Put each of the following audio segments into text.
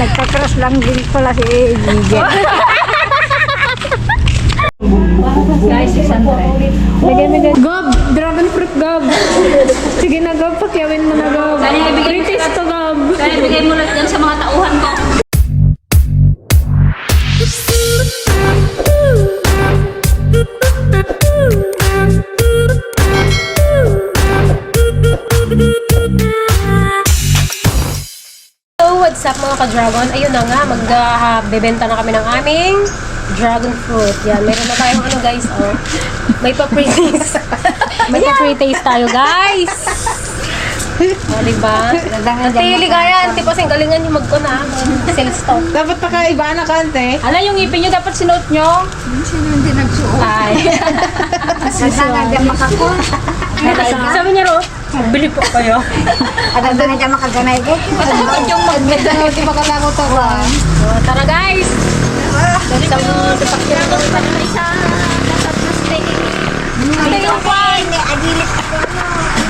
Nagka-crush lang din pala si Gigi. Guys, 600. Lagyan mo dyan. Gob! Dragon fruit gob! Sige na gob, pakyawin mo na gob. Kaya ibigay mo British to gob. Kaya ibigay mo lang yan sa mga tauhan ko. What's up mga ka-dragon? Ayun na nga, magbebenta na kami ng aming dragon fruit. Yan, meron na tayong ano guys, oh. May pa-pre-taste. May pa-pre-taste tayo, guys! O, diba? Ate, ligaya, anti pa galingan yung magko na. Sales talk. Dapat pakaiba na kante. Ala, yung ngipin nyo dapat sinuot nyo. Ay. Nagsanagyan makakul. Sabi niya ro, magbili po kayo. At ang doon na dyan makaganay ko. Masakot yung magbili. Hindi pa ko ba? So, tara guys! Sa mga sasakyan ng Isa, nasa plastic. Ano yung pan?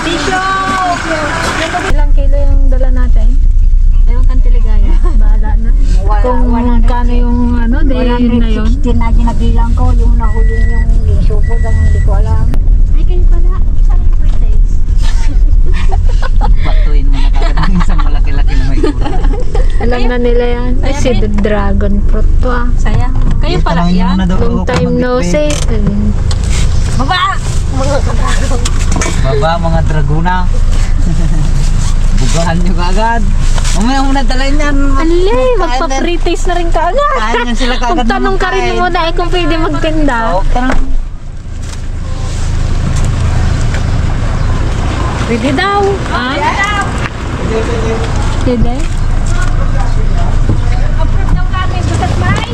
Tissue! Ilang kilo yung dala natin? Ayaw kang tiligaya. Bahala na. Kung kano yung ano, day na yun. 116 na ginabilang ko, yung nahuli yung isupo lang, hindi ko alam. Ay, kayo pala. Saan yung birthdays? Batuin isang malaki-laki na may ura. Alam na nila yan. Ay, si the dragon fruit to ah. Sayang. Kayo pala Tanongin mo yan. na daw Long ako time kung no magbitbit. see. Ayun. Baba mga draguna. Bugahan nyo kagad. Mamaya mo na dalhin yan. Ali, magpa-pre-taste na rin ka agad. Kain yan sila kagad. Magtanong ka rin muna eh kung pwede magtinda. Oo, tanong. Pwede daw. Ah? Pwede? Approve daw natin. Basta't may.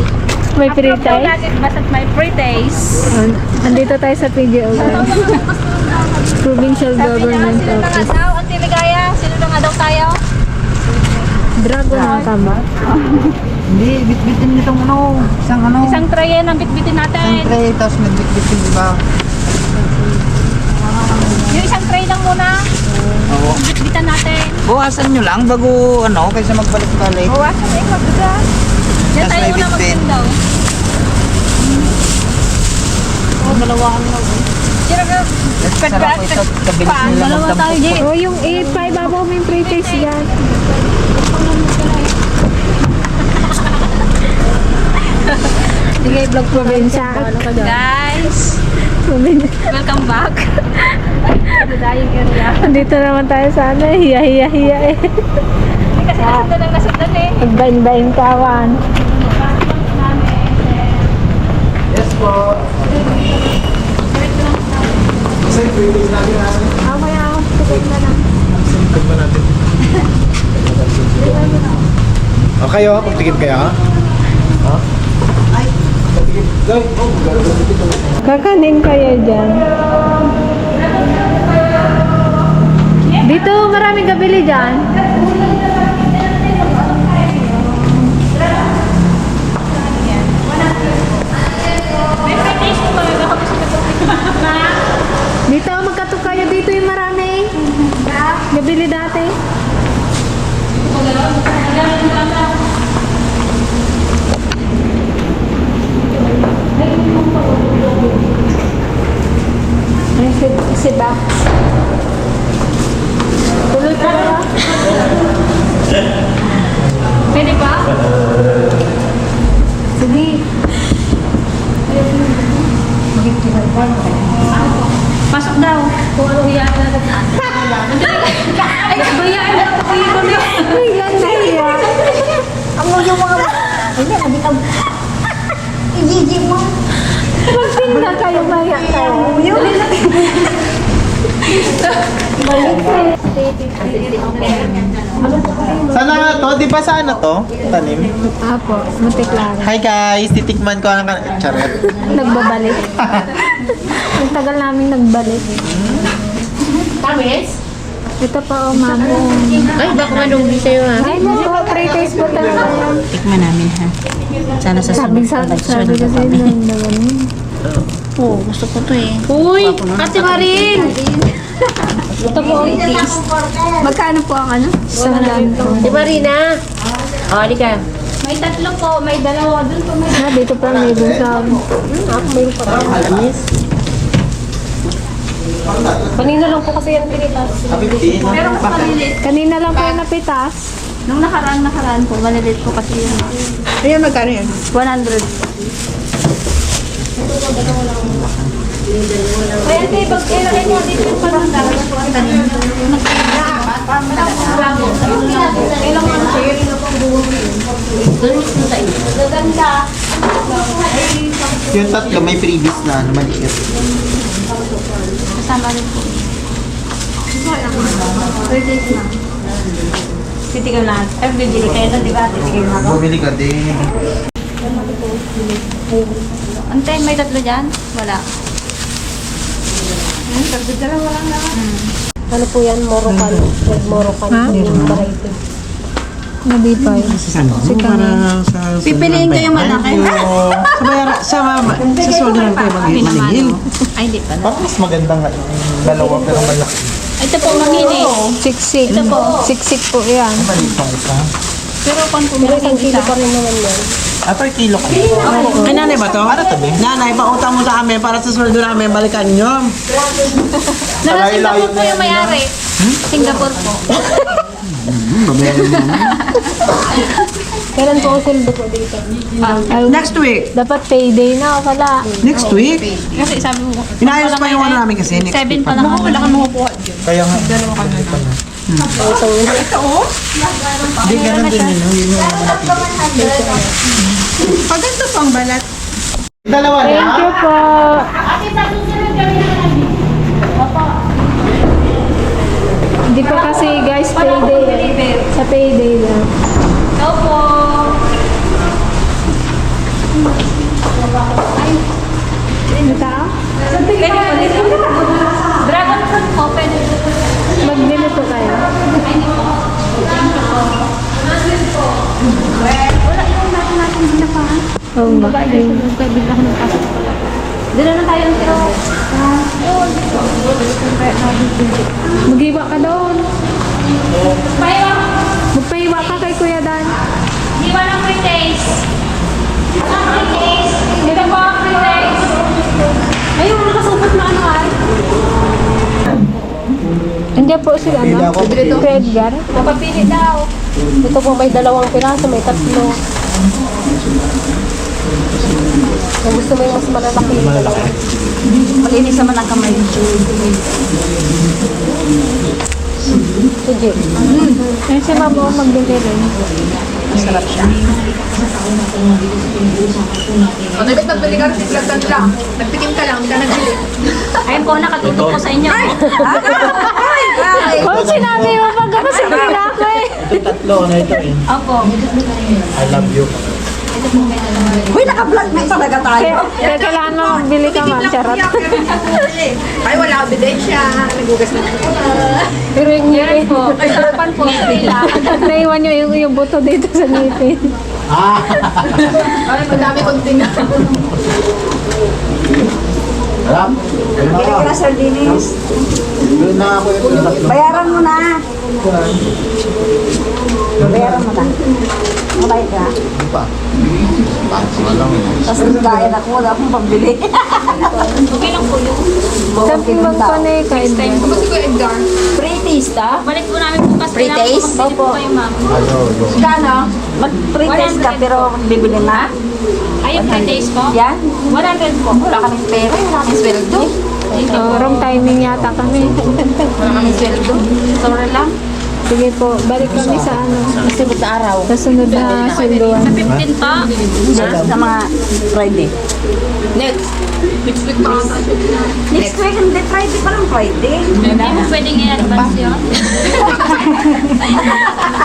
May Approve daw natin. Basta't may birthdays. An- Andito tayo sa PGO guys. Provincial Government Sino na nga Office. daw? Ang tiligaya. Sino na nga daw tayo? Dragon na tama. Hindi, bitbitin nitong ano. Isang ano. Isang tray yan ang bitbitin natin. Isang tray, tapos nagbitbitin, di ba? Yung isang tray lang muna. Oo. Ang bitbitan natin. Buwasan nyo lang bago ano, kaysa magbalik-balik. Bawasan na yung Tas tayo bitbit. magtindaw. Oh, dalawahan lang. Sino ka? Sarap ito. Kabilis nila Dalawa tayo. Jay. Oh, yung 8-5 ako may pre-taste yan. Sige, vlog probinsya. Guys, Probinsya. welcome back. Dadayong area. Andito naman tayo sa ano, hiya hiya hiya eh. Kasi nasundan ang nasundan eh. Magbain-bain kawan. Yes po. Okay ako, tikit na lang. O kayo, pagtikit kayo ha? Kakanin kayo dyan. Dito, maraming kabili dyan. Dito, magkato kayo dito yung marami. Nabili dati. Ay, si, si Bax. Pa? Pwede ba? Sige. Pasok daw. Kung ano hiya na Ay, bayaan na ako niyo. Ay, yan na yan. Ang mo yung mga... Hindi, hindi ka... Igigig mo. Magtinda kayo, maya kayo. Sana nga to? Di ba sa ano to? Tanim? Apo, mutik lang. Hi guys! Titikman ko ang... Charot. Nagbabalik. Ang tagal namin nagbalik. Tamis? Ito pa, oh, mamo. Ay, baka manunggi sa'yo ha. Ay, no, pre-taste po talaga. Tikman namin ha. Sana sa Sabi sa sabi kasi nung naman. Oo, gusto ko to eh. Uy, Ate Marin! Magkano po ang ano? Sa lang po. Ate Marina! Oh, halika. May tatlo po, may dalawa dun po. May Ah, dito pa may dun sa... Ako may pa. Kanina lang po kasi yan pinitas. Pero mas maliliit. Kanina lang po yung napitas. Nung nakaraan, nakaraan po, maliliit po kasi yun. Ayan, magkano yan? 100 po. Kaya ate, pag kailangan niyo dito yung panandang, Gaganda. Yung tatlo may previous na ano, maliit. Kasama rin po. Titigaw na. Ay, bibili kayo na, di ba? Titigaw na ako. Bumili ka din. Ante, may tatlo dyan? Wala. Ano po yan? Morocan. Red Morocan. Ha? Yung variety. Nabipay. Sa para sa... Pipiliin kayo malaki. Sa bayara, sa mama, sa soldo lang kayo maningil. Ay, di pa. Parang mas maganda nga yung dalawa pero malaki. Ito po, mangini. Siksik. Ito po. Siksik po yan. Maliit isa. Pero kung Pero pumili isang kilo pa rin naman yan. Ah, per kilo ka. Ay, nanay ba to? Ano to, Nanay, pautang mo sa amin para sa soldo namin, balikan nyo. Nasa Singapore po yung may-ari. Singapore po. Kailan po sweldo po dito? Ay, Next week. dapat payday na pala. Next week. Kasi sabi mo, Inayos pa yung ano namin kasi. Next seven week pa lang. Wala ka makukuha. Kaya nga. Hindi, ganun din yun. Yun yung Pag ganito pang balat. Dalawa na? Thank you po. Hindi pa kasi guys payday. Sa payday lang. Opo. Ano tao? Pwede po Oo ba? Ayun. Bigla ko ng pasok pala. Dala na tayo ang tiro. Mag-iwa ka doon. Payo! Magpaiwa ka kay Kuya Dan. Di ba ng free taste? Ang free taste? Dito po ang free taste. Ayun, nakasupot na ano ay. Andiyan po sila, no? Edgar. Mapapili daw. Ito po may dalawang piraso, may tatlo. Kung gusto mo yung mas malalaki. Malalaki. Malinis naman ang kamay. Sige. Ayun si Mama oh, magbili rin. Masarap siya. O, dapat nagbili ka, tiglagtan lang. Nagtikim ka lang, hindi ka nagbili. Ayun po, nakatutok po sa inyo. Oh, sinabi mo pag ako si eh. Ito tatlo na ito eh. Opo. I love you. Uy, naka-vlog na talaga tayo. Kaya, kaya kailangan mo magbili ka ma'am. Charot. Ay, wala akong ebidensya. Nagugas na. Pero yung ngiri po. Sarapan po. Naiwan nyo yung, yung buto dito sa ngipin. Ah! Ay, madami kong tingnan. Alam? Bili ako. ka na sardinis. Doon na ako ito. Tatlo. Bayaran mo na. Bayaran mo na. Ka. Ano pa? Bakit na lang. Tapos nagkain ako, wala akong pambili. Okay lang po yun. Sabi magpanay ka, Edgar. Ako si Kuya Edgar. Free taste, ah? Balik po namin bukas. Free Kailangan taste? po magbili po kayo, ma'am. Ayaw. Kano? Mag-free taste ka, pero bibili na? Ayun, free taste po. Yan? 100 po. Wala kaming pera, wala kaming sweldo. Oh, wrong timing yata kami. Wala kaming sweldo. Sorry lang. Sige po, balik kami sa ano. Kasi sa araw. Sa sunod na sunduan. 15 pa. Sa mga Friday. Next. Next week pa ata. Next week, hindi Friday pa lang Friday. Hindi mo pwedeng i-advance yun.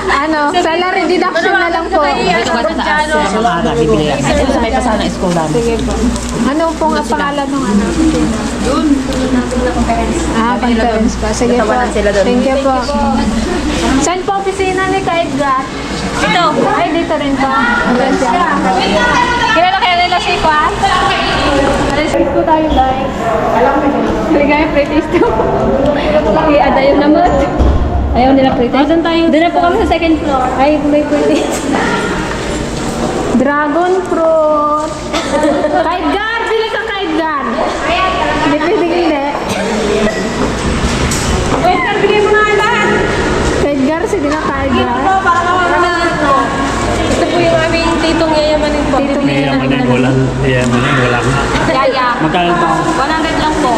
Ano, salary deduction na lang po. Sa mga bibili lang. Ito sa may pasana school namin. Sige po. Ano pong ang pangalan ng ano? Ah, conference pa. Sige po. Doon. Thank you po. Saan po opisina ni Ka Edgar? Ito. Ay, dito rin po. Kilala kaya nila si Kwan? Mag-desert ko tayo, guys. Alam mo yun. Hindi kaya pretest to. Okay, adayo ah, naman. Ayaw nila pretest. Ah, Doon tayo. Doon na po kami sa second floor. Ay, may pretest. Dragon fruit. Kahit guard! Bili ka kahit guard! Hindi, hindi, hindi. Wait, guard, bili mo na ang lahat. Kahit guard, sige na kahit guard. Ito po, para mawag. Ito po yung may yaman na wala. Yeah, man wala na. Yaya. Magkano ba? 100 lang po.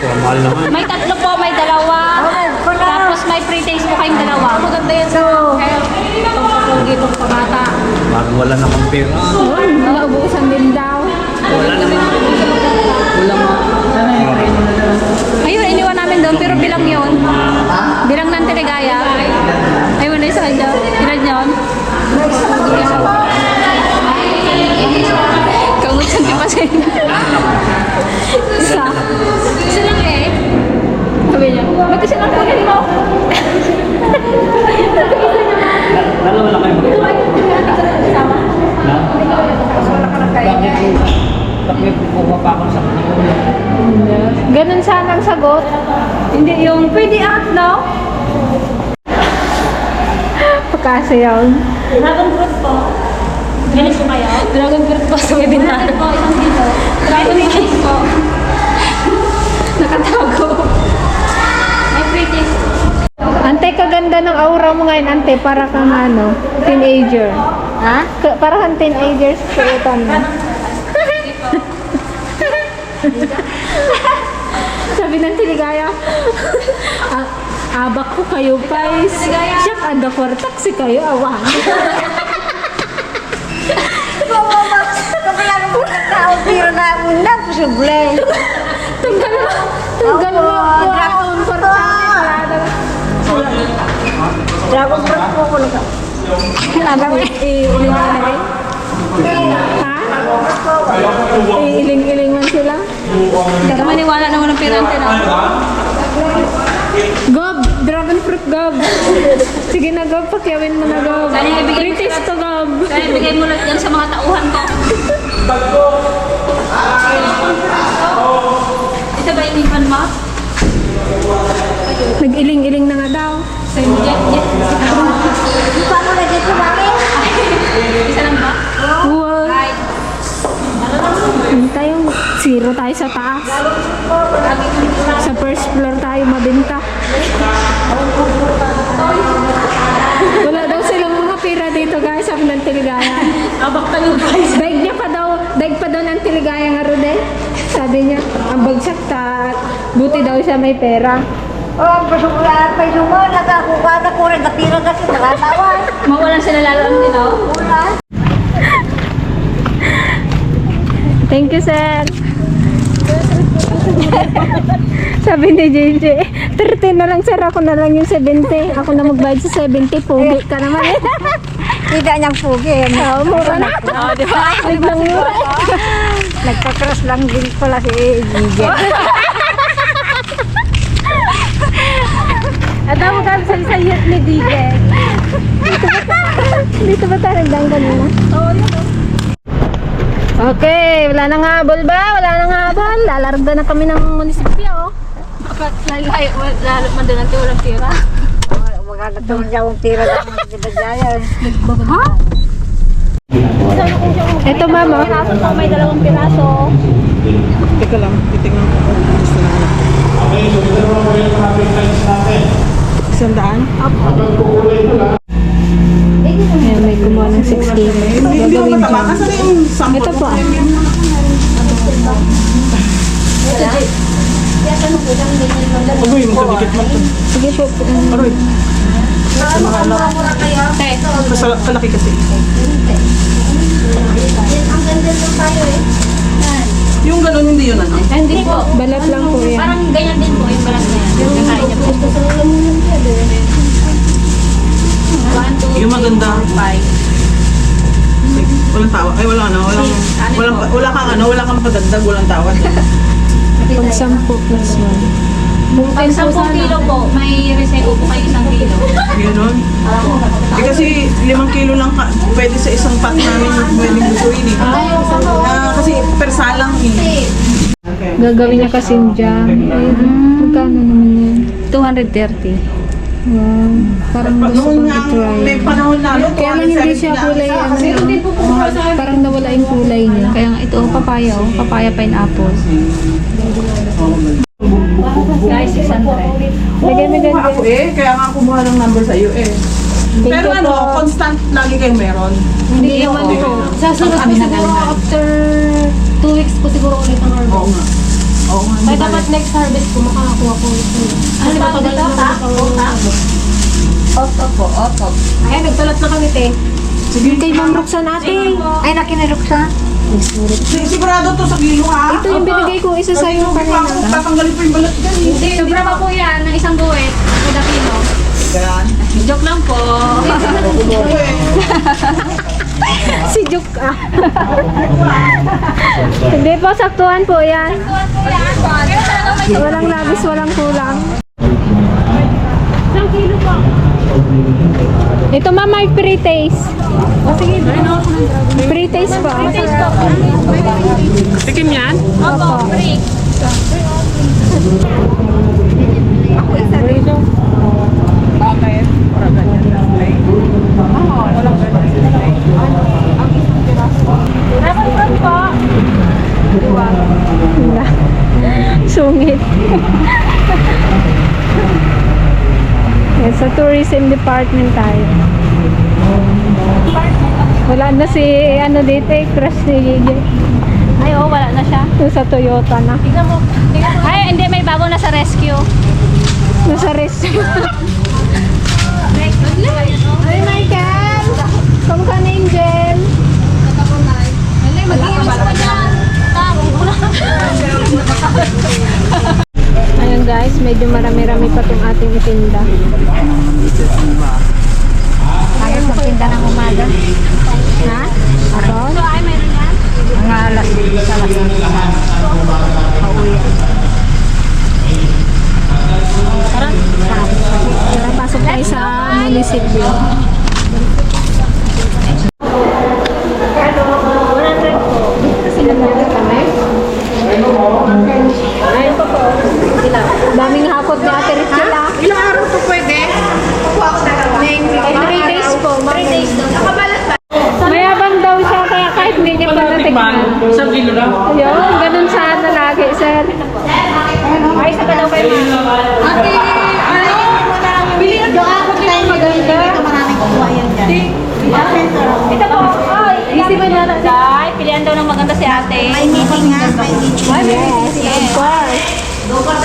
Pero mahal naman. May tatlo po, may dalawa. Tapos may free taste po kayong dalawa. Maganda yan sa pagpapugi, pagpabata. Pag wala na kang pera. Uy, naubusan din daw. Wala naman. Wala mo. Sana yung Ayun, iniwan namin doon, pero bilang yun. Bilang ng teligaya. Ayun, na isa kayo. Ilan yun? Kaungutan di pa siya. Isa. Isa lang eh. Sabi niya, ba't isa lang kunin mo? Dalawa lang kayo mag-isa. Na? Bakit po? Bakit po pa ako sa kanya? Ganun sana ang sagot. Hindi yung pwede at no? Pagkasayaw. Dragon fruit po. Ganito kayo? Dragon fruit po sa webinar. po, isang kilo. Dragon fruit po. Nakatago. May free taste. Ante, kaganda ng aura mo ngayon, ante. Para kang ano, teenager. Ha? Ka- para kang teenager sa suotan mo. Sabi ng tiligaya, "Ah, abak ko kayo, guys. Siyak, anda kortak si kayo, awan. Kapag mo na pero na muna, posible. Tunggal mo, tunggal mo, awan, kortak. Dragon fruit po ko naka. Alam mo, iiling na rin. Ha? Iiling-iling man sila. Hindi ka maniwala naman ng pirante na. Gob, dragon fruit gob. Sige na gob, pakyawin mo na mo British to gob. Kaya bigay mo lang yan sa mga tauhan ko. Ito ba inipan mo? Nag-iling-iling na nga daw. Sa jet, jet. Di pa mo na dito namin. Isa lang ba? Wow. Hindi tayo, zero tayo sa taas. Sa first floor tayo mabenta. Wala daw silang mga pera dito guys, sabi ng tiligaya. Abak yung guys. Daig niya pa daw, daig pa daw ng tiligaya nga Rude. Sabi niya, ang bagsak ta, buti daw siya may pera. Oh, pasumula pa yung mo, nakakuha na ko rin, natira kasi nakatawan. Mawalan sila lalo ang din, oh. Wala. Thank you, sir. Sabi ni JJ, 30 na lang sir, ako na lang yung 70. Ako na magbayad sa 70, pugi ka naman eh. Tidak niyang pugi. Oo, mura na. Oo, di ba? Biglang mura. Nagkakross lang din pala si Gigi. Ada mo kami sa isa yun ni DJ. Dito ba tayo nagdaan kanina? Oo, yun. Okay, wala nang habol ba? Wala nang habol. Lalarga na kami ng munisipyo. Bakit lalay, lalo man doon natin walang tira. Maganda naman siya kung tira lang ng ginagaya. Ito mama. Po, may dalawang piraso. Teka lang, titignan ko. Gusto lang Isang daan? Ayan, may kumuha ng 6 kilo. Hindi, hindi mo Gagawin mataba. dyan. Ito po. Agoy, magkadikit man to. Sige po. Aroy. Sa anak. Sa kalaki kasi. Yung ganun, hindi yun ano? Hindi po. Balat lang po yan. Parang ganyan din po yung balat na yan. Yung nakain niya po. Yung maganda. five. Walang tawa. Ay, wala ano. Walang, walang, wala kang ano, wala kang padagdag, walang tawad. Pag 10 plus 1. Pag 10 kilo po, may reseo po kayo isang kilo. Ganun. Eh kasi limang kilo lang ka, pwede sa isang pot namin pwedeng lutuin eh. Ah, kasi persa lang eh. Gagawin niya kasi jam. Ayun. Magkano naman yan? 230. Wow. Parang gusto Noon kong nga, may i-try. panahon na, no? Kaya lang hindi siya kulay ano. Parang nawala yung kulay niya. Kaya nga ito, papaya oh. Papaya pineapple. Guys, 600. Lagyan mo dyan. Ako eh, kaya nga kumuha ng number sa iyo eh. Pero you ano, po. constant lagi kayong meron. Hindi naman po. Sasunod po siguro after 2 weeks po siguro ulit ang harvest. Oo nga. Oo nga. Kaya dapat next harvest po makakakuha po ulit. Ano ba dito? Tak? Otak? Otak po, otak. Ay, nagtalat na kami, te. Yung kay Ma'am Roxanne ate. Ay, nakiniruksa. Si- Sigurado to sa kilo ha? Ito yung binigay ko isa sa'yo Hindi pa kanina. ako tatanggalin pa yung balat dyan. eh. Sobra pa po yan, ng isang buwet. Kada kilo. Yan. Joke lang po. Si Juk ah. Hindi po, saktuhan po yan. Walang labis, walang kulang. Isang kilo po. Ito ma'am, may pre-taste. O sige, pre-taste po. Pre-taste po. Tikim yan? Opo, free. Bakit? Para ganyan lang. Ay. Walang ganyan. Wala. Sungit. Yan, sa tourism department tayo. Wala na si ano dito eh, crush ni Gigi. Ay, oo, wala na siya. Yung sa Toyota na. Tingnan mo. Tingnan mo. Ay, hindi, may bago na sa rescue. Nasa rest. Ay, Michael! Kamukha na Angel. Pa dyan. Tama, wala. Ayun guys, medyo marami-rami pa itong ating itinda. Kaya magtinda ng umaga. Ha? Ako? Ito ay, meron yan. Mga alas sa alas. Tara, pasok tayo sa munisipyo. Daming hapot ni Ate Richela. Ilang araw to pwede? Ay, 3 days po. 3 days Mayabang daw siya, kaya kahit hindi niya pa natikman. Isang kilo na. Ayun, ganun sana lagi, sir. Sa daw kayo. Ate, ano? Bili na doon ako tayo maganda. Dito maraming kukuha yan dyan. Ito po. Ay, isip ba niya na? Ay, pilihan daw ng maganda si ate. May meeting nga, may meeting. Yes, of course.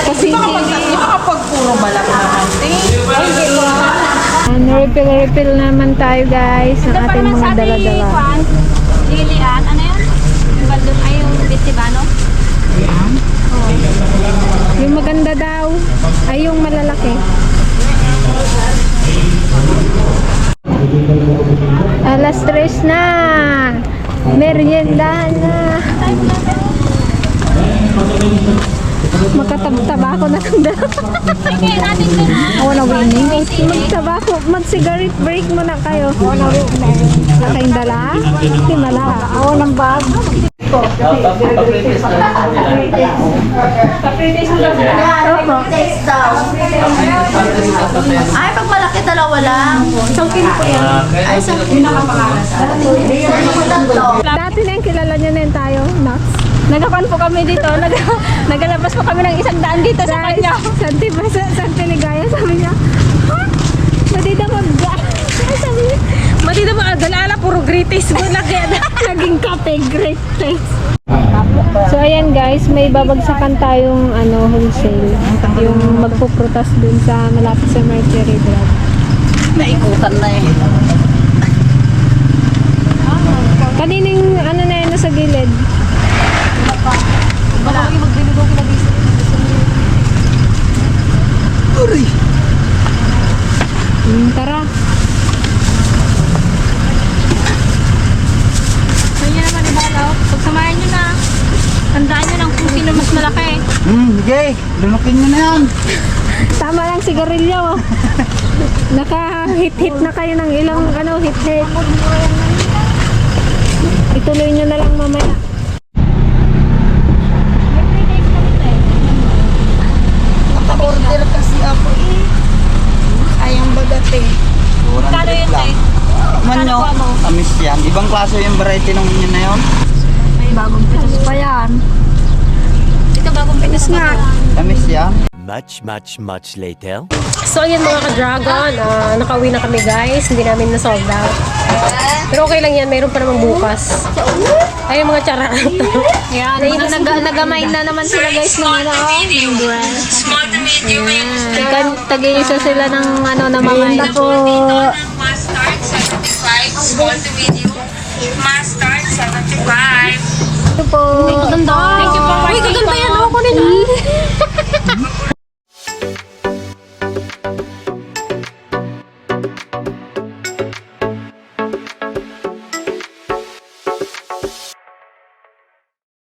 Kasi Kapag puro balak naman. ano, refill-refill naman tayo guys ng Ito ating mga dala-dala. Lilian, ano yan? Yung baldon, ay yung Bitsibano? Yung maganda daw, ay yung malalaki. Alas tres na. Merienda na. Makatabtaba ako na ng dala. Sige, natin din na. Ako na winning. Magtabako, mag-cigarette break muna kayo. Ako na winning. Wala kayong dala? Hindi mala. Ako ng bag. Opo. Ay, pag malaki dalawa lang. Isang kilo po yan. Ay, isang kilo. Dati na yung kilala niyo na yun tayo, Max. Nagapan po kami dito. Nag nagalabas po kami ng isang daan dito sa kanya. Santi Santi Ligaya sabi niya, ha? Madida mag sabi niya, Matito mga dalala, greatest mo na kaya. naging kape, great place. So ayan guys, may babagsakan tayong ano wholesale. Yung magpuprutas dun sa malapit sa Mercury Drive. Naikutan na eh. Kanining ano na yun nasa gilid? Uy! Hmm, tara. Kaya nyo naman ibalaw. Pagsamahin nyo na. Tandaan nyo lang kung sino mas malaki. Hmm, sige. Lunukin nyo na yan. Tama lang sigarilyo. Naka-hit-hit na kayo ng ilang ano, hit-hit. Ituloy nyo na lang mamaya. Naka-order kasi ako eh. Sayang bagat eh. Kano yun tayo? Manyo, tamis yan. Ibang klase yung variety ng inyo na yun. Bagong pitas pa yan. Ito bagong pitas nga. Tamis yan. Much, much, much later. So, ayan mga ka-dragon. ah, nakauwi na kami guys. Hindi namin na-sold out. Pero okay lang yan. Mayroon pa naman bukas. Ay, mga tsara. Yan, nag nagamay na naman sila guys ng ano, oh, ng brand. Ayan. Tag-iisa sila ng ano na mga po. want the video. Mustard, 75 po. Thank you. Thank you for Uy, kaganda yan. Oh, Ako nila.